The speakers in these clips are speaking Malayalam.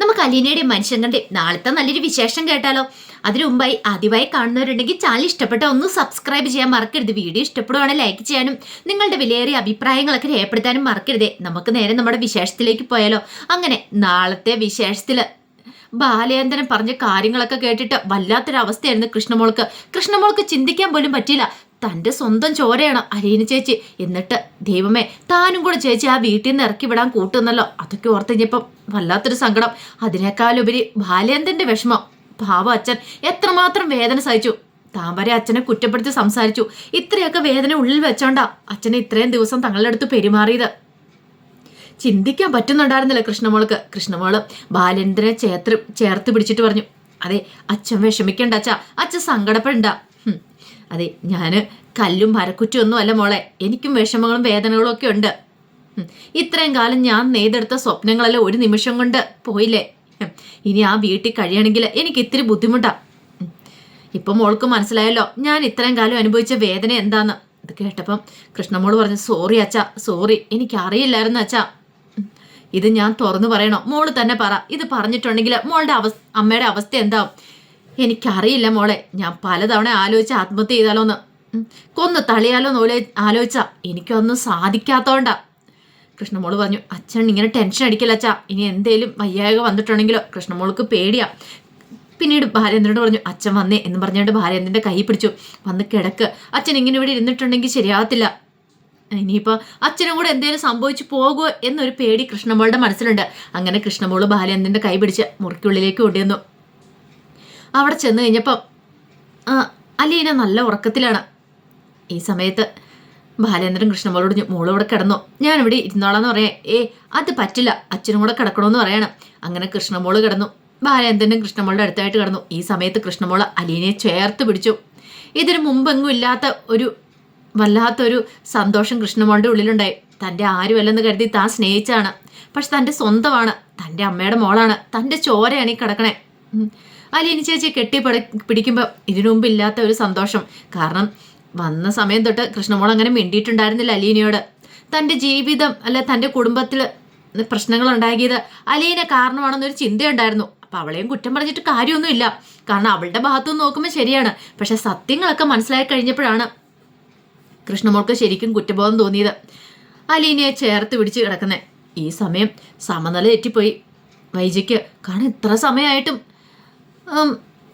നമുക്ക് അലീനയുടെ മനുഷ്യങ്ങളുടെ നാളത്തെ നല്ലൊരു വിശേഷം കേട്ടാലോ? അതിനു മുമ്പായി ആദ്യമായി കാണുന്നവരുണ്ടെങ്കിൽ ചാനൽ ഇഷ്ടപ്പെട്ട ഒന്ന് സബ്സ്ക്രൈബ് ചെയ്യാൻ മറക്കരുത്. വീഡിയോ ഇഷ്ടപ്പെടുവാണെങ്കിൽ ലൈക്ക് ചെയ്യാനും നിങ്ങളുടെ വിലയേറിയ അഭിപ്രായങ്ങളൊക്കെ രേഖപ്പെടുത്താനും മറക്കരുത്. നമുക്ക് നേരെ നമ്മുടെ വിശേഷത്തിലേക്ക് പോയാലോ? അങ്ങനെ നാളത്തെ വിശേഷത്തിൽ ബാലചന്ദ്രൻ പറഞ്ഞ കാര്യങ്ങളൊക്കെ കേട്ടിട്ട് വല്ലാത്തൊരവസ്ഥയായിരുന്നു കൃഷ്ണമോൾക്ക്. കൃഷ്ണമോൾക്ക് ചിന്തിക്കാൻ പോലും പറ്റിയില്ല. തന്റെ സ്വന്തം ചോരയാണ് അലീന ചേച്ചി. എന്നിട്ട് ദൈവമേ താനും കൂടെ ചേച്ചി ആ വീട്ടിൽ നിന്ന് ഇറക്കി വിടാൻ കൂട്ടുന്നല്ലോ. അതൊക്കെ ഓർത്ത് കഴിഞ്ഞപ്പം വല്ലാത്തൊരു സങ്കടം. അതിനേക്കാളുപരി ബാലേന്ദ്രന്റെ വിഷമം. പാവ അച്ഛൻ എത്രമാത്രം വേദന സഹിച്ചു. താൻ വരെ അച്ഛനെ കുറ്റപ്പെടുത്തി സംസാരിച്ചു. ഇത്രയൊക്കെ വേദന ഉള്ളിൽ വെച്ചോണ്ടാ അച്ഛനെ ഇത്രയും ദിവസം തങ്ങളുടെ അടുത്ത് പെരുമാറിയത്. ചിന്തിക്കാൻ പറ്റുന്നുണ്ടായിരുന്നില്ല കൃഷ്ണമോൾക്ക്. കൃഷ്ണമോൾ ബാലേന്ദ്രനെ ചേർത്ത് ചേർത്ത് പിടിച്ചിട്ട് പറഞ്ഞു. അതെ അച്ഛൻ വിഷമിക്കണ്ട അച്ഛ. അച്ഛൻ സങ്കടപ്പെടണ്ട. അതെ ഞാൻ കല്ലും മരക്കുറ്റും ഒന്നും അല്ല മോളെ. എനിക്കും വിഷമങ്ങളും വേദനകളും ഒക്കെ ഉണ്ട്. ഇത്രയും കാലം ഞാൻ നെയ്തെടുത്ത സ്വപ്നങ്ങളെല്ലാം ഒരു നിമിഷം കൊണ്ട് പോയില്ലേ? ഇനി ആ വീട്ടിൽ കഴിയണമെങ്കിൽ എനിക്ക് ഇത്തിരി ബുദ്ധിമുട്ടാ. ഇപ്പം മോൾക്ക് മനസ്സിലായല്ലോ ഞാൻ ഇത്രയും കാലം അനുഭവിച്ച വേദന എന്താന്ന്. ഇത് കേട്ടപ്പം കൃഷ്ണമോൾ പറഞ്ഞു സോറി അച്ഛാ സോറി എനിക്ക് അറിയില്ലായിരുന്നു അച്ഛ ഇത് ഞാൻ തുറന്നു പറയണോ? മോൾ തന്നെ പറ. ഇത് പറഞ്ഞിട്ടുണ്ടെങ്കിൽ മോളുടെ അവസ് അമ്മയുടെ അവസ്ഥ എന്താവും? എനിക്കറിയില്ല മോളെ. ഞാൻ പലതവണ ആലോചിച്ച് ആത്മഹത്യ ചെയ്താലോന്ന്. കൊന്ന് തളിയാലോന്ന് ഓലെ ആലോചിച്ച. എനിക്കൊന്നും സാധിക്കാത്തോണ്ടാ. കൃഷ്ണമോൾ പറഞ്ഞു അച്ഛൻ ഇങ്ങനെ ടെൻഷൻ അടിക്കില്ല അച്ഛാ. ഇനി എന്തേലും വയ്യായക വന്നിട്ടുണ്ടെങ്കിലോ? കൃഷ്ണമോൾക്ക് പേടിയാ. പിന്നീട് ഭാര്യന്ദ്രനോട് പറഞ്ഞു അച്ഛൻ വന്നേ എന്ന് പറഞ്ഞുകൊണ്ട് ബാലേന്ദ്രന്റെ കൈ പിടിച്ചു. വന്ന് കിടക്ക്. അച്ഛൻ ഇങ്ങനെ ഇവിടെ ഇരുന്നിട്ടുണ്ടെങ്കിൽ ശരിയാകത്തില്ല ഇനിയിപ്പോൾ അച്ഛനും കൂടെ എന്തേലും സംഭവിച്ചു പോകുമോ എന്നൊരു പേടി കൃഷ്ണമോളുടെ മനസ്സിലുണ്ട്. അങ്ങനെ കൃഷ്ണമോൾ ബാലേന്ദ്രന്റെ കൈ പിടിച്ച് മുറിക്കുള്ളിലേക്ക് കൊണ്ടുവന്നു അവിടെ ചെന്ന് കഴിഞ്ഞപ്പം അലീന നല്ല ഉറക്കത്തിലാണ്. ഈ സമയത്ത് ബാലേന്ദ്രൻ കൃഷ്ണമോളോട് മോൾ ഇവിടെ കിടന്നോ. ഞാനിവിടെ ഇരുന്നോളാന്ന് പറയാം. ഏ അത് പറ്റില്ല. അച്ഛനും കൂടെ കിടക്കണമെന്ന് പറയണം. അങ്ങനെ കൃഷ്ണമോൾ കിടന്നു. ബാലേന്ദ്രനും കൃഷ്ണമോളുടെ അടുത്തായിട്ട് കിടന്നു. ഈ സമയത്ത് കൃഷ്ണമോൾ അലീനയെ ചേർത്ത് പിടിച്ചു. ഇതിനു മുമ്പെങ്ങും ഇല്ലാത്ത ഒരു വല്ലാത്തൊരു സന്തോഷം കൃഷ്ണമോളുടെ ഉള്ളിലുണ്ടായി. തന്റെ ആരുമല്ലെന്ന് കരുതി താൻ സ്നേഹിച്ചാണ്. പക്ഷെ തന്റെ സ്വന്തമാണ്. തന്റെ അമ്മയുടെ മോളാണ്. തന്റെ ചോരയാണ് ഈ കിടക്കണേ. അലീനി ചേച്ചി കെട്ടി പിടിക്കുമ്പോൾ ഇതിനു മുമ്പ് ഇല്ലാത്ത ഒരു സന്തോഷം. കാരണം വന്ന സമയം തൊട്ട് കൃഷ്ണമോൾ അങ്ങനെ മിണ്ടിയിട്ടുണ്ടായിരുന്നില്ല അലീനയോട്. തന്റെ ജീവിതം അല്ല തന്റെ കുടുംബത്തിൽ പ്രശ്നങ്ങൾ ഉണ്ടാക്കിയത് അലീന കാരണമാണെന്നൊരു ചിന്തയുണ്ടായിരുന്നു. അപ്പം അവളെയും കുറ്റം പറഞ്ഞിട്ട് കാര്യമൊന്നുമില്ല. കാരണം അവളുടെ ഭാഗത്തുനിന്ന് നോക്കുമ്പോൾ ശരിയാണ്. പക്ഷെ സത്യങ്ങളൊക്കെ മനസ്സിലായി കഴിഞ്ഞപ്പോഴാണ് കൃഷ്ണമോൾക്ക് ശരിക്കും കുറ്റബോധം തോന്നിയത്. അലീനയെ ചേർത്ത് പിടിച്ച് കിടക്കുന്നത് ഈ സമയം സമനില തെറ്റിപ്പോയി. വൈജയ്ക്ക് കാരണം ഇത്ര സമയമായിട്ടും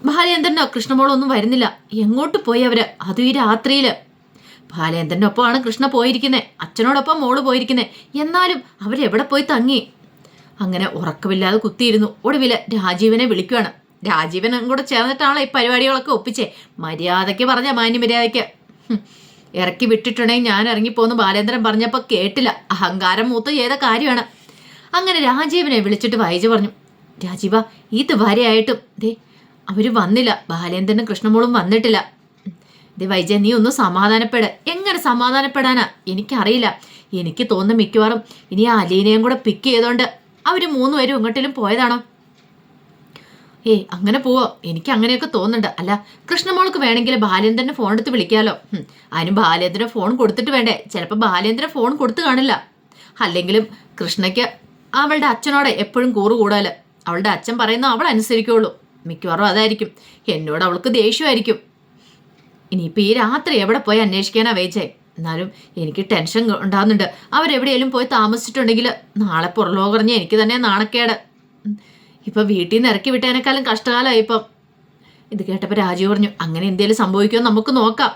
ബാലേന്ദ്രനോ കൃഷ്ണമോളോ ഒന്നും വരുന്നില്ല. എങ്ങോട്ട് പോയി അവർ? അതും ഈ രാത്രിയിൽ ബാലേന്ദ്രന്റെ ഒപ്പമാണ് കൃഷ്ണ പോയിരിക്കുന്നത് അച്ഛനോടൊപ്പം മോൾ പോയിരിക്കുന്നത് എന്നാലും അവരെവിടെ പോയി തങ്ങി? അങ്ങനെ ഉറക്കമില്ലാതെ കുത്തിയിരുന്നു. ഒടുവിൽ രാജീവനെ വിളിക്കുകയാണ് രാജീവനും കൂടെ ചേർന്നിട്ടാണ് ഈ പരിപാടികളൊക്കെ ഒപ്പിച്ചേ? മര്യാദയ്ക്ക് പറഞ്ഞ മാന്യ മര്യാദയ്ക്ക് ഇറക്കി വിട്ടിട്ടുണ്ടെങ്കിൽ ഞാൻ ഇറങ്ങിപ്പോന്ന് ബാലേന്ദ്രൻ പറഞ്ഞപ്പോൾ കേട്ടില്ല. അഹങ്കാരം മൂത്ത് ചെയ്ത കാര്യമാണ്. അങ്ങനെ രാജീവനെ വിളിച്ചിട്ട് വൈജു പറഞ്ഞു രാജീവ ഇതുവരെയായിട്ടും ദേ അവർ വന്നില്ല. ബാലേന്ദ്രനും കൃഷ്ണമോളും വന്നിട്ടില്ല. ദേ വൈജ നീ ഒന്ന് സമാധാനപ്പെട്. എങ്ങനെ സമാധാനപ്പെടാനാ? എനിക്കറിയില്ല. എനിക്ക് തോന്നുന്ന മിക്കവാറും ഇനി ആ അലീനയും കൂടെ പിക്ക് ചെയ്തോണ്ട് അവർ മൂന്നുപേരും എങ്ങോട്ടേലും പോയതാണോ? ഏയ് അങ്ങനെ പോവോ. എനിക്ക് അങ്ങനെയൊക്കെ തോന്നുന്നുണ്ട്. അല്ല കൃഷ്ണമോൾക്ക് വേണമെങ്കിൽ ബാലേന്ദ്രന് ഫോൺ എടുത്ത് വിളിക്കാമല്ലോ അതിന് ബാലേന്ദ്രൻ ഫോൺ കൊടുത്തിട്ട് വേണ്ടേ. ചിലപ്പോൾ ബാലേന്ദ്രൻ ഫോൺ കൊടുത്തു കാണില്ല. അല്ലെങ്കിലും കൃഷ്ണയ്ക്ക് അവളുടെ അച്ഛനോട് എപ്പോഴും കൂറ് കൂടാൽ. അവളുടെ അച്ഛൻ പറയുന്ന അവൾ അനുസരിക്കുള്ളൂ. മിക്കവാറും അതായിരിക്കും. എന്നോട് അവൾക്ക് ദേഷ്യമായിരിക്കും. ഇനിയിപ്പോൾ ഈ രാത്രി എവിടെ പോയി അന്വേഷിക്കാനാ വേച്ചേ എന്നാലും എനിക്ക് ടെൻഷൻ ഉണ്ടാകുന്നുണ്ട് അവരെവിടെയെങ്കിലും പോയി താമസിച്ചിട്ടുണ്ടെങ്കിൽ നാളെ പുറലോകറിഞ്ഞ് എനിക്ക് തന്നെ നാണക്കേട്. ഇപ്പം വീട്ടിൽ നിന്ന് ഇറക്കി വിട്ടതിനേക്കാളും കഷ്ടകാലമായി ഇപ്പം. ഇത് കേട്ടപ്പോൾ രാജു പറഞ്ഞു അങ്ങനെ എന്തെങ്കിലും സംഭവിക്കുമോ നമുക്ക് നോക്കാം.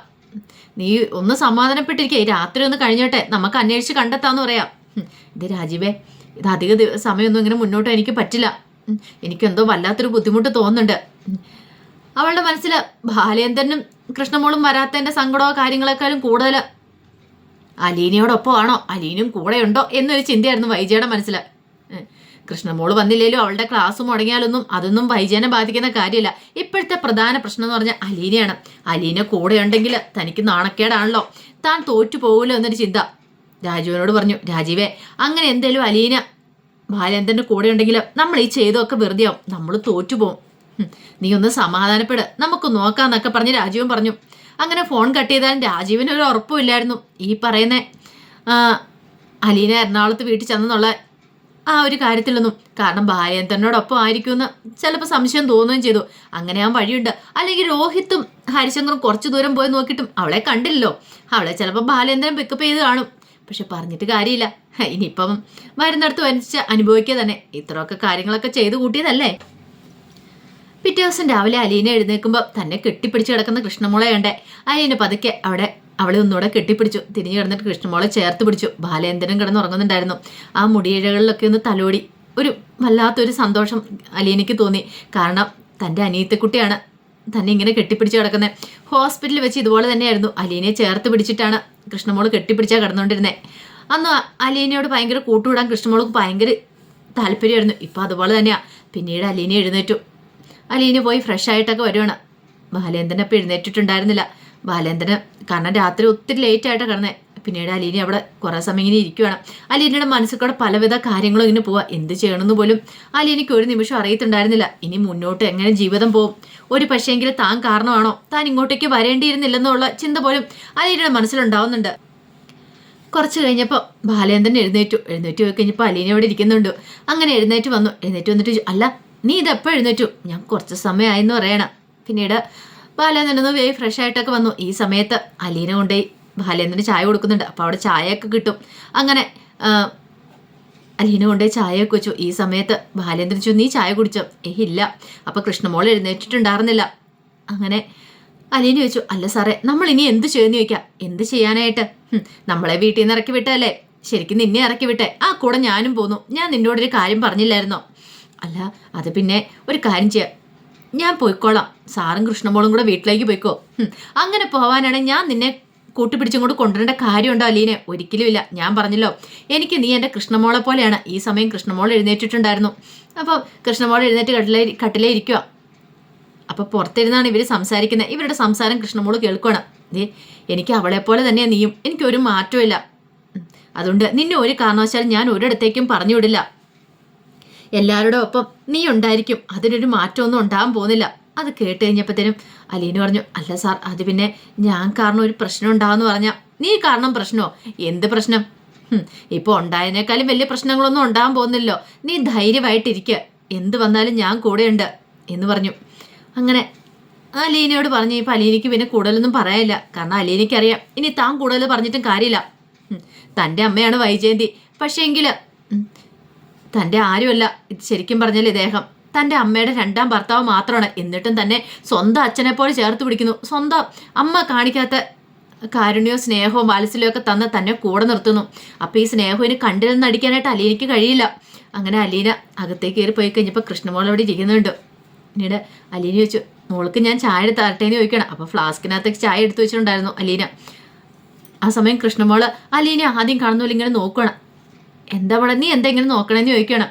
നീ ഒന്ന് സമാധാനപ്പെട്ടിരിക്കുക രാത്രി ഒന്ന് കഴിഞ്ഞോട്ടെ. നമുക്ക് അന്വേഷിച്ച് കണ്ടെത്താമെന്ന് പറയാം. ഇത് രാജീവേ ഇത് അധിക സമയമൊന്നും ഇങ്ങനെ മുന്നോട്ട് എനിക്ക് പറ്റില്ല. എനിക്കെന്തോ വല്ലാത്തൊരു ബുദ്ധിമുട്ട് തോന്നുന്നുണ്ട്. അവളുടെ മനസ്സിൽ ബാലേന്ദ്രനും കൃഷ്ണമോളും വരാത്തതിന്റെ സങ്കടമോ കാര്യങ്ങളെക്കാളും കൂടുതൽ അലീനയോടൊപ്പം ആണോ? അലീനും കൂടെയുണ്ടോ എന്നൊരു ചിന്തയായിരുന്നു വൈജയുടെ മനസ്സിൽ കൃഷ്ണമോൾ വന്നില്ലേലും അവളുടെ ക്ലാസ് മുടങ്ങിയാലൊന്നും അതൊന്നും വൈജയനെ ബാധിക്കുന്ന കാര്യമില്ല ഇപ്പോഴത്തെ പ്രധാന പ്രശ്നം എന്ന് പറഞ്ഞാൽ അലീനയാണ്. അലീന കൂടെ ഉണ്ടെങ്കിൽ തനിക്ക് നാണക്കേടാണല്ലോ. താൻ തോറ്റു പോകുമല്ലോ എന്നൊരു ചിന്ത. രാജുവിനോട് പറഞ്ഞു രാജീവേ അങ്ങനെ എന്തേലും അലീന ബാലേന്ദ്രന്റെ കൂടെ ഉണ്ടെങ്കിൽ നമ്മൾ ഈ ചെയ്തതൊക്കെ വെറുതെയാവും നമ്മൾ തോറ്റുപോകും നീ ഒന്ന് സമാധാനപ്പെട്. നമുക്ക് നോക്കാന്നൊക്കെ പറഞ്ഞ് രാജീവൻ പറഞ്ഞു. അങ്ങനെ ഫോൺ കട്ട് ചെയ്താലും രാജീവിന് ഒരു ഉറപ്പുമില്ലായിരുന്നു ഈ പറയുന്ന അലീന എറണാകുളത്ത് വീട്ടിൽ ചെന്നെന്നുള്ള ആ ഒരു കാര്യത്തിലൊന്നും കാരണം ബാലേന്ദ്രനോടൊപ്പം ആയിരിക്കുമെന്ന് ചിലപ്പോൾ സംശയം തോന്നുകയും ചെയ്തു. അങ്ങനെ ആ വഴിയുണ്ട്. അല്ലെങ്കിൽ രോഹിത്തും ഹരിശങ്കറും കുറച്ചു ദൂരം പോയി നോക്കിയിട്ടും അവളെ കണ്ടില്ലല്ലോ. അവളെ ചിലപ്പോൾ ബാലേന്ദ്രൻ പിക്കപ്പ് ചെയ്ത് കാണും. പക്ഷെ പറഞ്ഞിട്ട് കാര്യമില്ല. ഇനിയിപ്പം വരുന്നിടത്ത് വരച്ച് അനുഭവിക്കുക തന്നെ. ഇത്രയൊക്കെ കാര്യങ്ങളൊക്കെ ചെയ്തു കൂട്ടിയതല്ലേ? പിറ്റേ ദിവസം രാവിലെ അലീനെ എഴുന്നേൽക്കുമ്പോൾ തന്നെ കെട്ടിപ്പിടിച്ച് കിടക്കുന്ന കൃഷ്ണമോളെ കണ്ടേ. അലീനെ പതുക്കെ അവിടെ അവളെ ഒന്നുകൂടെ കെട്ടിപ്പിടിച്ചു. തിരിഞ്ഞു കിടന്നിട്ട് കൃഷ്ണമോളെ ചേർത്ത് പിടിച്ചു. ബാലേന്ദ്രൻ കിടന്നുറങ്ങുന്നുണ്ടായിരുന്നു. ആ മുടിയിഴകളിലൊക്കെ ഒന്ന് തലോടി. ഒരു വല്ലാത്തൊരു സന്തോഷം അലീനയ്ക്ക് തോന്നി. കാരണം തന്റെ അനിയത്തെക്കുട്ടിയാണ് തന്നെ ഇങ്ങനെ കെട്ടിപ്പിടിച്ച് കിടക്കുന്നത്. ഹോസ്പിറ്റലിൽ വെച്ച് ഇതുപോലെ തന്നെയായിരുന്നു. അലീനയെ ചേർത്ത് പിടിച്ചിട്ടാണ് കൃഷ്ണമോൾ കെട്ടിപ്പിടിച്ചാൽ കിടന്നുകൊണ്ടിരുന്നത് അന്ന് അലീനയോട് ഭയങ്കര കൂട്ടുവിടാൻ കൃഷ്ണമോൾക്ക് ഭയങ്കര താല്പര്യമായിരുന്നു. ഇപ്പം അതുപോലെ തന്നെയാണ് പിന്നീട് അലീന എഴുന്നേറ്റു. അലീന പോയി ഫ്രഷ് ആയിട്ടൊക്കെ വരുവാണ്. ബാലേന്ദ്രൻ അപ്പം എഴുന്നേറ്റിട്ടുണ്ടായിരുന്നില്ല. ബാലേന്ദ്രൻ കാരണം രാത്രി ഒത്തിരി ലേറ്റായിട്ടാണ് കിടന്നേ. പിന്നീട് അലീന അവിടെ കുറേ സമയം ഇങ്ങനെ ഇരിക്കുവാണ്. അലീനയുടെ മനസ്സിൽ കൂടെ പലവിധ കാര്യങ്ങളും ഇങ്ങനെ പോവാ. എന്ത് ചെയ്യണമെന്ന് പോലും അലീനയ്ക്ക് ഒരു നിമിഷം അറിയത്തുണ്ടായിരുന്നില്ല. ഇനി മുന്നോട്ട് എങ്ങനെ ജീവിതം പോകും ഒരു പക്ഷേങ്കിൽ താൻ കാരണമാണോ? താൻ ഇങ്ങോട്ടേക്ക് വരേണ്ടിയിരുന്നില്ലെന്നുള്ള ചിന്ത പോലും അലീനയുടെ മനസ്സിലുണ്ടാവുന്നുണ്ട്. കുറച്ച് കഴിഞ്ഞപ്പോൾ ബാലേന്ദ്രൻ എഴുന്നേറ്റു. എഴുന്നേറ്റ് പോയി കഴിഞ്ഞപ്പോൾ അലീന ഇരിക്കുന്നുണ്ട്. അങ്ങനെ എഴുന്നേറ്റ് വന്നു. എഴുന്നേറ്റ് വന്നിട്ട് അല്ല നീ ഇതെപ്പോൾ എഴുന്നേറ്റു? ഞാൻ കുറച്ച് സമയമായെന്ന് പറയണം. പിന്നീട് ബാലേന്ദ്രൻ ഒന്ന് വേ ഫ്രഷ് ആയിട്ടൊക്കെ വന്നു. ഈ സമയത്ത് അലീന കൊണ്ടുപോയി. ബാലേന്ദ്രന് ചായ കൊടുക്കുന്നുണ്ട്. അപ്പോൾ അവിടെ ചായയൊക്കെ കിട്ടും. അങ്ങനെ അലീന കൊണ്ടുപോയി ചായയൊക്കെ വെച്ചു. ഈ സമയത്ത് ബാലേന്ദ്രൻ ചോദിച്ചു നീ ചായ കുടിച്ചോ? ഏ ഇല്ല. അപ്പോൾ കൃഷ്ണമോൾ എഴുന്നേറ്റിട്ടുണ്ടായിരുന്നില്ല. അങ്ങനെ അലീന ചോദിച്ചു അല്ല സാറേ നമ്മൾ ഇനി എന്ത് ചെയ്യുമെന്ന് ചോദിക്കാം. എന്ത് ചെയ്യാനായിട്ട്? നമ്മളെ വീട്ടിൽ നിന്ന് ഇറക്കി വിട്ടല്ലേ ശരിക്കും നിന്നെ ഇറക്കി വിട്ടെ. ആ കൂടെ ഞാനും പോന്നു. ഞാൻ നിന്നോട് ഒരു കാര്യം പറഞ്ഞില്ലായിരുന്നോ? അല്ല അത് പിന്നെ ഒരു കാര്യം ചെയ്യാം. ഞാൻ പോയിക്കോളാം. സാറും കൃഷ്ണമോളും കൂടെ വീട്ടിലേക്ക് പോയിക്കോ. അങ്ങനെ പോവാനാണെങ്കിൽ ഞാൻ നിന്നെ കൂട്ടിപ്പിടിച്ചും കൂടെ കൊണ്ടുവരേണ്ട കാര്യമുണ്ടോ അലീനെ? ഒരിക്കലും ഇല്ല ഞാൻ പറഞ്ഞല്ലോ എനിക്ക് നീ എന്റെ കൃഷ്ണമോളെ പോലെയാണ്. ഈ സമയം കൃഷ്ണമോൾ എഴുന്നേറ്റിട്ടുണ്ടായിരുന്നു. അപ്പോൾ കൃഷ്ണമോൾ എഴുന്നേറ്റ് കട്ടിലേ കട്ടിലേ ഇരിക്കുക അപ്പോൾ പുറത്തിരുന്നാണ് ഇവർ സംസാരിക്കുന്നത് ഇവരുടെ സംസാരം കൃഷ്ണമോൾ കേൾക്കണം നീ എനിക്ക് അവളെ പോലെ തന്നെ നീയും. എനിക്കൊരു മാറ്റമില്ല അതുകൊണ്ട് നിന്നെ ഒരു കാരണവശാലും ഞാൻ ഒരിടത്തേക്കും പറഞ്ഞു വിടില്ല എല്ലാവരുടെ ഒപ്പം നീ ഉണ്ടായിരിക്കും. അതിനൊരു മാറ്റമൊന്നും ഉണ്ടാകാൻ പോകുന്നില്ല. അത് കേട്ട് കഴിഞ്ഞപ്പോഴത്തേനും അലീന പറഞ്ഞു അല്ല സാർ അത് പിന്നെ ഞാൻ കാരണം ഒരു പ്രശ്നം ഉണ്ടാവെന്ന് പറഞ്ഞാൽ നീ കാരണം പ്രശ്നമോ എന്ത് പ്രശ്നം? ഇപ്പോൾ ഉണ്ടായതിനേക്കാളും വലിയ പ്രശ്നങ്ങളൊന്നും ഉണ്ടാകാൻ പോകുന്നില്ലോ നീ ധൈര്യമായിട്ടിരിക്കുക എന്ത് വന്നാലും ഞാൻ കൂടെയുണ്ട് എന്ന് പറഞ്ഞു. അങ്ങനെ അലീനയോട് പറഞ്ഞു ഇപ്പം അലീനയ്ക്ക് പിന്നെ കൂടുതലൊന്നും പറയാനില്ല. കാരണം അലീനയ്ക്ക് അറിയാം ഇനി താൻ കൂടുതൽ പറഞ്ഞിട്ടും കാര്യമില്ല. തന്റെ അമ്മയാണ് വൈജയന്തി. പക്ഷേ എങ്കിൽ തന്റെ ആരുമല്ല ഇത് ശരിക്കും പറഞ്ഞാൽ ഇദ്ദേഹം. തന്റെ അമ്മയുടെ രണ്ടാം ഭർത്താവ് മാത്രമാണ്. എന്നിട്ടും തന്നെ സ്വന്തം അച്ഛനെ പോലെ ചേർത്ത് പിടിക്കുന്നു. സ്വന്തം അമ്മ കാണിക്കാത്ത കാരുണ്യവും സ്നേഹവും വാത്സല്യവും ഒക്കെ തന്ന് തന്നെ കൂടെ നിർത്തുന്നു. അപ്പോൾ ഈ സ്നേഹം ഇനി കണ്ടില്ലെന്ന് അടിക്കാനായിട്ട് അലീനയ്ക്ക് കഴിയില്ല. അങ്ങനെ അലീന അകത്തേക്ക് കയറി പോയി കഴിഞ്ഞപ്പോൾ കൃഷ്ണമോൾ അവിടെ ഇരിക്കുന്നുണ്ട്. പിന്നീട് അലീന ചോദിച്ചു മോൾക്ക് ഞാൻ ചായ എടുത്ത് തരട്ടേന്ന് ചോദിക്കണം അപ്പോൾ ഫ്ലാസ്കിനകത്തേക്ക് ചായ എടുത്തു വെച്ചിട്ടുണ്ടായിരുന്നു അലീന. ആ സമയം കൃഷ്ണമോൾ അലീന ആദ്യം കാണുന്നില്ല ഇങ്ങനെ നോക്കണം എന്താ മോളെ നീ എന്താ ഇങ്ങനെ നോക്കണമെന്ന് ചോദിക്കണം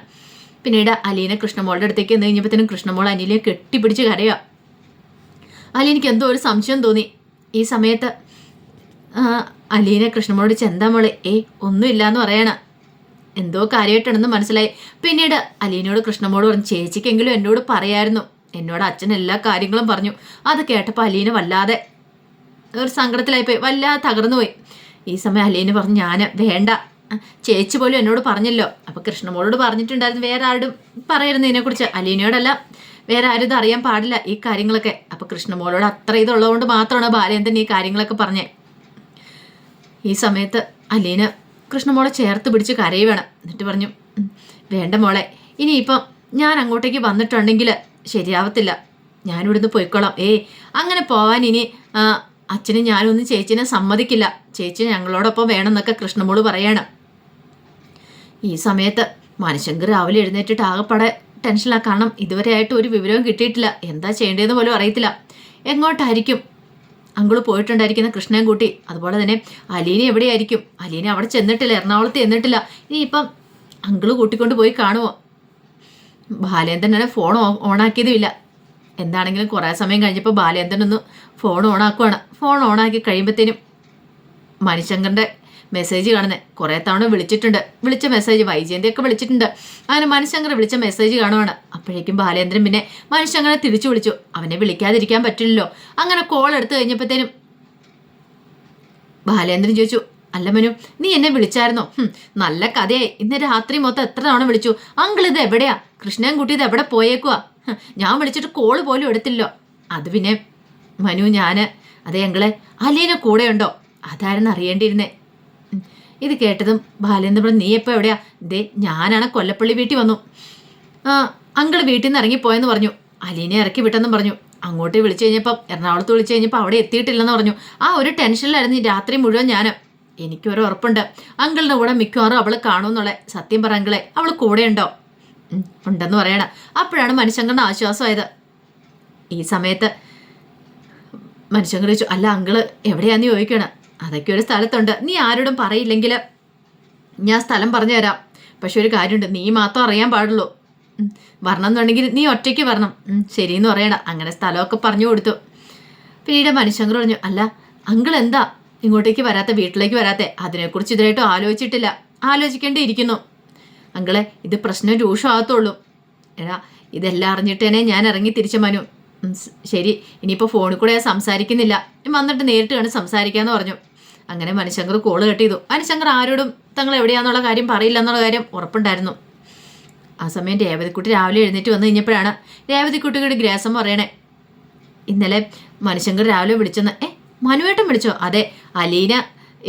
പിന്നീട് അലീന കൃഷ്ണമോളുടെ അടുത്തേക്ക് എന്ന് കഴിഞ്ഞപ്പോഴത്തേനും കൃഷ്ണമോൾ അനിലിനെ കെട്ടിപ്പിടിച്ച് കരയുക അലീനക്ക് എന്തോ ഒരു സംശയം തോന്നി. ഈ സമയത്ത് അലീനെ അലീന കൃഷ്ണമോളോട് ചെന്താ മോളെ? ഏ ഒന്നുമില്ല എന്ന് പറയണ. എന്തോ കാര്യമായിട്ടാണെന്ന് മനസ്സിലായി. പിന്നീട് അലീനയോട് കൃഷ്ണമോട് പറഞ്ഞു ചേച്ചിക്കെങ്കിലും എന്നോട് പറയായിരുന്നു. എന്നോട് അച്ഛൻ എല്ലാ കാര്യങ്ങളും പറഞ്ഞു. അത് കേട്ടപ്പോൾ അലീന വല്ലാതെ ഒരു സങ്കടത്തിലായിപ്പോയി വല്ലാതെ തകർന്നു പോയി ഈ സമയം അലീന പറഞ്ഞു ഞാൻ വേണ്ട. ചേച്ചി പോലും എന്നോട് പറഞ്ഞല്ലോ. അപ്പൊ കൃഷ്ണമോളോട് പറഞ്ഞിട്ടുണ്ടായിരുന്നു വേറെ ആരും പറയരുത് ഇതിനെക്കുറിച്ച് അലീനയോടല്ല വേറെ ആരും ഇത് അറിയാൻ പാടില്ല ഈ കാര്യങ്ങളൊക്കെ. അപ്പൊ കൃഷ്ണമോളോട് അത്ര ഇതുള്ളതുകൊണ്ട് മാത്രമാണ് ബാലേന്ദ്രൻ ഈ കാര്യങ്ങളൊക്കെ പറഞ്ഞേ. ഈ സമയത്ത് അലീന കൃഷ്ണമോളെ ചേർത്ത് പിടിച്ച് വേണം എന്നിട്ട് പറഞ്ഞു "ഉം, വേണ്ട മോളെ ഇനിയിപ്പം ഞാൻ അങ്ങോട്ടേക്ക് വന്നിട്ടുണ്ടെങ്കിൽ ശരിയാവത്തില്ല. ഞാനിവിടുന്ന് പോയിക്കോളാം. ഏയ് അങ്ങനെ പോവാൻ ഇനി അച്ഛനും ഞാനൊന്നും ചേച്ചിനെ സമ്മതിക്കില്ല. ചേച്ചി ഞങ്ങളോടൊപ്പം വേണമെന്നൊക്കെ കൃഷ്ണമോൾ പറയാണ്. ഈ സമയത്ത് മനുശങ്കർ രാവിലെ എഴുന്നേറ്റിട്ട് ആകെപ്പാടെ ടെൻഷനിലാണ് കാരണം ഇതുവരെ ആയിട്ട് ഒരു വിവരവും കിട്ടിയിട്ടില്ല. എന്താ ചെയ്യേണ്ടതെന്ന് പോലും അറിയത്തില്ല. എങ്ങോട്ടായിരിക്കും? അങ്കിൾ പോയിട്ടുണ്ടായിരിക്കുന്ന കൃഷ്ണൻ കൂട്ടി. അതുപോലെ തന്നെ അലീന എവിടെയായിരിക്കും? അലീന അവിടെ ചെന്നിട്ടില്ല. എറണാകുളത്ത് ചെന്നിട്ടില്ല. ഇനിയിപ്പം അങ്കിൾ കൂട്ടിക്കൊണ്ട് പോയി കാണുമോ ബാലേന്ദ്രൻ തന്നെ ഫോൺ ഓണാക്കിയതുമില്ല. എന്താണെങ്കിലും കുറേ സമയം കഴിഞ്ഞപ്പോൾ ബാലേന്ദ്രൻ ഒന്ന് ഫോൺ ഓണാക്കുവാണ്. ഫോൺ ഓണാക്കി കഴിയുമ്പോഴത്തേനും മണിശങ്കറിന്റെ മെസ്സേജ് കാണുന്നത് കുറേ തവണ വിളിച്ചിട്ടുണ്ട്. വിളിച്ച മെസ്സേജ് വൈജയന്തിയൊക്കെ വിളിച്ചിട്ടുണ്ട്. അങ്ങനെ മനുശങ്കർ വിളിച്ച മെസ്സേജ് കാണുവാണ്. അപ്പോഴേക്കും ബാലേന്ദ്രൻ പിന്നെ മനുശങ്കറെ തിരിച്ചു വിളിച്ചു. അവനെ വിളിക്കാതിരിക്കാൻ പറ്റില്ലല്ലോ. അങ്ങനെ കോൾ എടുത്തു കഴിഞ്ഞപ്പോഴത്തേനും ബാലേന്ദ്രൻ ചോദിച്ചു അല്ല മനു നീ എന്നെ വിളിച്ചായിരുന്നോ? നല്ല കഥയായി. ഇന്ന് രാത്രി മൊത്തം എത്ര തവണ വിളിച്ചു? അങ്കിൾ ഇത് എവിടെയാ? കൃഷ്ണൻ കുട്ടി ഇത് എവിടെ പോയേക്കുവാ? ഞാൻ വിളിച്ചിട്ട് കോൾ പോലും എടുത്തില്ലോ. അത് പിന്നെ മനു ഞാൻ അതെ അങ്കിളെ അലീന കൂടെ ഉണ്ടോ അതായിരുന്നു അറിയേണ്ടിയിരുന്നേ. ഇത് കേട്ടതും ബാലേന്ദ്രൻ നീ എപ്പോൾ എവിടെയാ? ദേ ഞാനാണ് കൊല്ലപ്പള്ളി വീട്ടിൽ വന്നു. അങ്കിൾ വീട്ടിൽ നിന്ന് ഇറങ്ങിപ്പോയെന്ന് പറഞ്ഞു. അലീനെ ഇറക്കി വിട്ടെന്നും പറഞ്ഞു. അങ്ങോട്ട് വിളിച്ചു കഴിഞ്ഞപ്പം എറണാകുളത്ത് വിളിച്ചു കഴിഞ്ഞപ്പോൾ അവിടെ എത്തിയിട്ടില്ലെന്ന് പറഞ്ഞു. ആ ഒരു ടെൻഷനിലായിരുന്നു രാത്രി മുഴുവൻ ഞാൻ എനിക്കൊരു ഉറപ്പുണ്ട്. അങ്കിളിന്റെ കൂടെ മിക്കവാറും അവൾ കാണുമെന്നുള്ള. സത്യം പറ അങ്കിളെ അവൾ കൂടെ ഉണ്ടോ ഉണ്ടെന്ന് പറയണ. അപ്പോഴാണ് മനുഷ്യങ്കറിന് ആശ്വാസമായത്. ഈ സമയത്ത് മനുഷ്യങ്ങൾ ചോദിച്ചു അല്ല അങ്കിൾ എവിടെയാന്ന് ചോദിക്കണം? അതൊക്കെ ഒരു സ്ഥലത്തുണ്ട്. നീ ആരോടും പറയില്ലെങ്കിൽ ഞാൻ സ്ഥലം പറഞ്ഞു തരാം പക്ഷെ ഒരു കാര്യമുണ്ട്. നീ മാത്രം അറിയാൻ പാടുള്ളൂ. വരണം എന്നുണ്ടെങ്കിൽ നീ ഒറ്റയ്ക്ക് വരണം. ശരിയെന്ന് പറയണ അങ്ങനെ സ്ഥലമൊക്കെ പറഞ്ഞു കൊടുത്തു. പിന്നീട് മനുഷ്യങ്കർ പറഞ്ഞു അല്ല അങ്കിൾ എന്താ ഇങ്ങോട്ടേക്ക് വരാത്ത വീട്ടിലേക്ക് വരാത്തെ? അതിനെക്കുറിച്ച് ഇതുവരെയായിട്ടും ആലോചിച്ചിട്ടില്ല. ആലോചിക്കേണ്ടിയിരിക്കുന്നു. അങ്കിളെ ഇത് പ്രശ്നം രൂക്ഷമാകത്തുള്ളൂ. എടാ ഇതെല്ലാം അറിഞ്ഞിട്ടേനെ ഞാൻ ഇറങ്ങി തിരിച്ച മനു. ശരി. ഇനിയിപ്പോൾ ഫോണിൽ കൂടെ സംസാരിക്കുന്നില്ല. വന്നിട്ട് നേരിട്ട് കണ്ട് സംസാരിക്കാമെന്ന് പറഞ്ഞു. അങ്ങനെ മനുശങ്കർ കോൾ കട്ട് ചെയ്തു. മനുശങ്കർ ആരോടും തങ്ങൾ എവിടെയാന്നുള്ള കാര്യം പറയില്ല എന്നുള്ള കാര്യം ഉറപ്പുണ്ടായിരുന്നു. ആ സമയം രേവതിക്കുട്ടി രാവിലെ എഴുന്നേറ്റ് വന്നു കഴിഞ്ഞപ്പോഴാണ് രേവതിക്കുട്ടിയുടെ ഗ്രാസം പറയണേ. ഇന്നലെ മനുശങ്കർ രാവിലെ വിളിച്ചെന്ന് ഏ മനുവേട്ടൻ വിളിച്ചോ? അതെ അലീന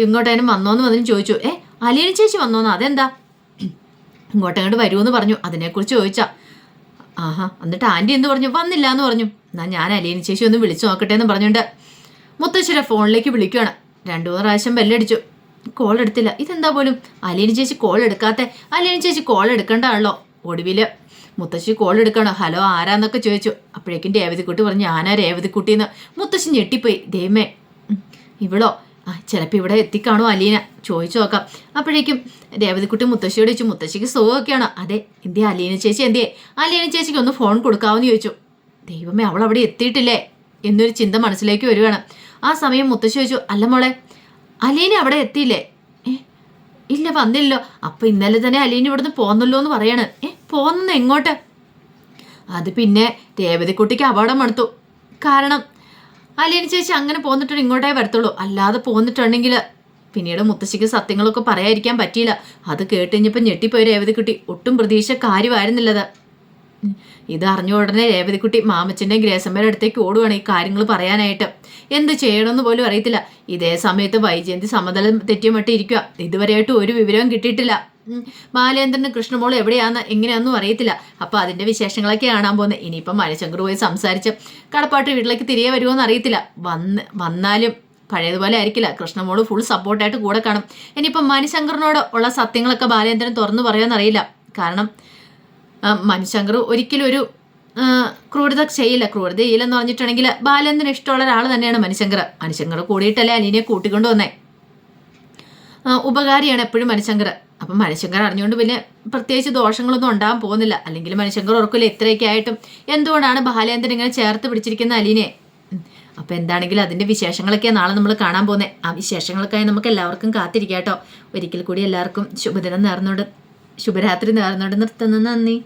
ഇങ്ങോട്ടേനും വന്നോന്ന് വന്നു ചോദിച്ചു. ഏ അലീന ചേച്ചി വന്നോന്ന്? അതെന്താ? ഇങ്ങോട്ടങ്ങോട്ട് വരുമെന്ന് പറഞ്ഞു. അതിനെക്കുറിച്ച് ചോദിച്ചാ. ആഹാ എന്നിട്ട് ആന്റി എന്ത് പറഞ്ഞു? വന്നില്ല എന്ന് പറഞ്ഞു. എന്നാ ഞാൻ അലീന ചേച്ചി ഒന്ന് വിളിച്ചു നോക്കട്ടെ എന്ന് പറഞ്ഞുകൊണ്ട് മുത്തശ്ശിയുടെ ഫോണിലേക്ക് വിളിക്കുകയാണ് രണ്ടു മൂന്ന് പ്രാവശ്യം ബെല്ലടിച്ചു. കോൾ എടുത്തില്ല. ഇതെന്താ പോലും? അലീന ചേച്ചി കോൾ എടുക്കാത്ത. അലീന ചേച്ചി കോൾ എടുക്കണ്ടാണല്ലോ. ഒടുവിൽ മുത്തശ്ശി കോൾ എടുക്കണോ? ഹലോ ആരാന്നൊക്കെ ചോദിച്ചു. അപ്പോഴേക്കും രേവതിക്കുട്ടി പറഞ്ഞു ഞാനാ രേവതിക്കുട്ടിന്ന്. മുത്തശ്ശി ഞെട്ടിപ്പോയി. ദൈവമേ ഇവളോ? ആ ചിലപ്പോൾ ഇവിടെ എത്തിക്കാണോ അലീന? ചോദിച്ചു നോക്കാം. അപ്പോഴേക്കും രേവതിക്കുട്ടി മുത്തശ്ശിയോട് ചോദിച്ചു മുത്തശ്ശിക്ക് സുഖമൊക്കെയാണോ? അതെ എന്തേ അലീന ചേച്ചി എന്തേ അലീന ചേച്ചിക്ക് ഒന്ന് ഫോൺ കൊടുക്കാമെന്ന് ചോദിച്ചു. ദൈവമേ അവൾ അവിടെ എത്തിയിട്ടില്ലേ? എന്നൊരു ചിന്ത മനസ്സിലേക്ക് വരുവാണ്. ആ സമയം മുത്തശ്ശി ചോദിച്ചു അല്ല മോളെ അലീന അവിടെ എത്തിയില്ലേ? ഇല്ല വന്നില്ലല്ലോ. അപ്പൊ ഇന്നലെ തന്നെ അലീന ഇവിടുന്ന് പോന്നല്ലോ എന്ന് പറയാണ്. ഏ പോന്നെ എങ്ങോട്ട്? അത് പിന്നെ രേവതിക്കുട്ടിക്ക് അപകടം എടുത്തു കാരണം അലീന ചേച്ചി അങ്ങനെ പോന്നിട്ട് ഇങ്ങോട്ടേ വരത്തുള്ളൂ. അല്ലാതെ പോന്നിട്ടുണ്ടെങ്കിൽ പിന്നീട് മുത്തശ്ശിക്ക് സത്യങ്ങളൊക്കെ പറയാതിരിക്കാൻ പറ്റിയില്ല. അത് കേട്ട് കഴിഞ്ഞപ്പോൾ ഞെട്ടിപ്പോയി രേവതിക്കുട്ടി. ഒട്ടും പ്രതീക്ഷ കാര്യമായിരുന്നില്ലത്. ഇത് അറിഞ്ഞ ഉടനെ രേവതിക്കുട്ടി മാമച്ചന്റെ ഗ്രേസമ്മയുടെ അടുത്തേക്ക് ഓടുവാണ് ഈ കാര്യങ്ങൾ പറയാനായിട്ട്. എന്ത് ചെയ്യണമെന്ന് പോലും അറിയത്തില്ല. ഇതേ സമയത്ത് വൈജയന്തി സമതലം തെറ്റിയമട്ടി ഇരിക്കുക ഇതുവരെയായിട്ട് ഒരു വിവരവും കിട്ടിയിട്ടില്ല. ബാലേന്ദ്രന് കൃഷ്ണമോൾ എവിടെയാന്ന് എങ്ങനെയാണെന്നും അറിയത്തില്ല. അപ്പോൾ അതിന്റെ വിശേഷങ്ങളൊക്കെ കാണാൻ പോകുന്നത് ഇനിയിപ്പം മണിശങ്കർ പോയി സംസാരിച്ച് കടപ്പാട്ട് വീട്ടിലേക്ക് തിരികെ വരുമോയെന്ന് അറിയത്തില്ല. വന്ന് വന്നാലും പഴയതുപോലെ ആയിരിക്കില്ല. കൃഷ്ണമോൾ ഫുൾ സപ്പോർട്ടായിട്ട് കൂടെ കാണും. ഇനിയിപ്പം മണിശങ്കറിനോട് ഉള്ള സത്യങ്ങളൊക്കെ ബാലേന്ദ്രൻ തുറന്നു പറയാമെന്നറിയില്ല കാരണം ആ, മണിശങ്കർ ഒരിക്കലും ഒരു ക്രൂരത ചെയ്യില്ല. ക്രൂരത ചെയ്യില്ലെന്ന് പറഞ്ഞിട്ടുണ്ടെങ്കിൽ ബാലേന്ദ്രന് ഇഷ്ടമുള്ള ഒരാൾ തന്നെയാണ് മനുശങ്കർ മനുശങ്കർ കൂടിയിട്ടല്ലേ അലീനെ കൂട്ടിക്കൊണ്ട് വന്നേ? ഉപകാരിയാണ് എപ്പോഴും മനുശങ്കർ അപ്പം മനുശങ്കർ അറിഞ്ഞുകൊണ്ട് പിന്നെ പ്രത്യേകിച്ച് ദോഷങ്ങളൊന്നും ഉണ്ടാകാൻ പോകുന്നില്ല. അല്ലെങ്കിൽ മനുശങ്കർ ഓർക്കില്ല ഇത്രയൊക്കെ ആയിട്ടും. എന്തുകൊണ്ടാണ് ബാലേന്ദ്രൻ ഇങ്ങനെ ചേർത്ത് പിടിച്ചിരിക്കുന്ന അലീനെ? അപ്പോൾ അപ്പം എന്താണെങ്കിലും അതിന്റെ വിശേഷങ്ങളൊക്കെയാണ് നാളെ നമ്മൾ കാണാൻ പോകുന്നത് ആ വിശേഷങ്ങൾക്കായി നമുക്ക് എല്ലാവർക്കും കാത്തിരിക്കാം കേട്ടോ. ഒരിക്കൽ കൂടി എല്ലാവർക്കും ശുഭദിനം നേർന്നോട് ശുഭരാത്രി നേർന്നോട് നിർത്തുന്നു. നന്ദി.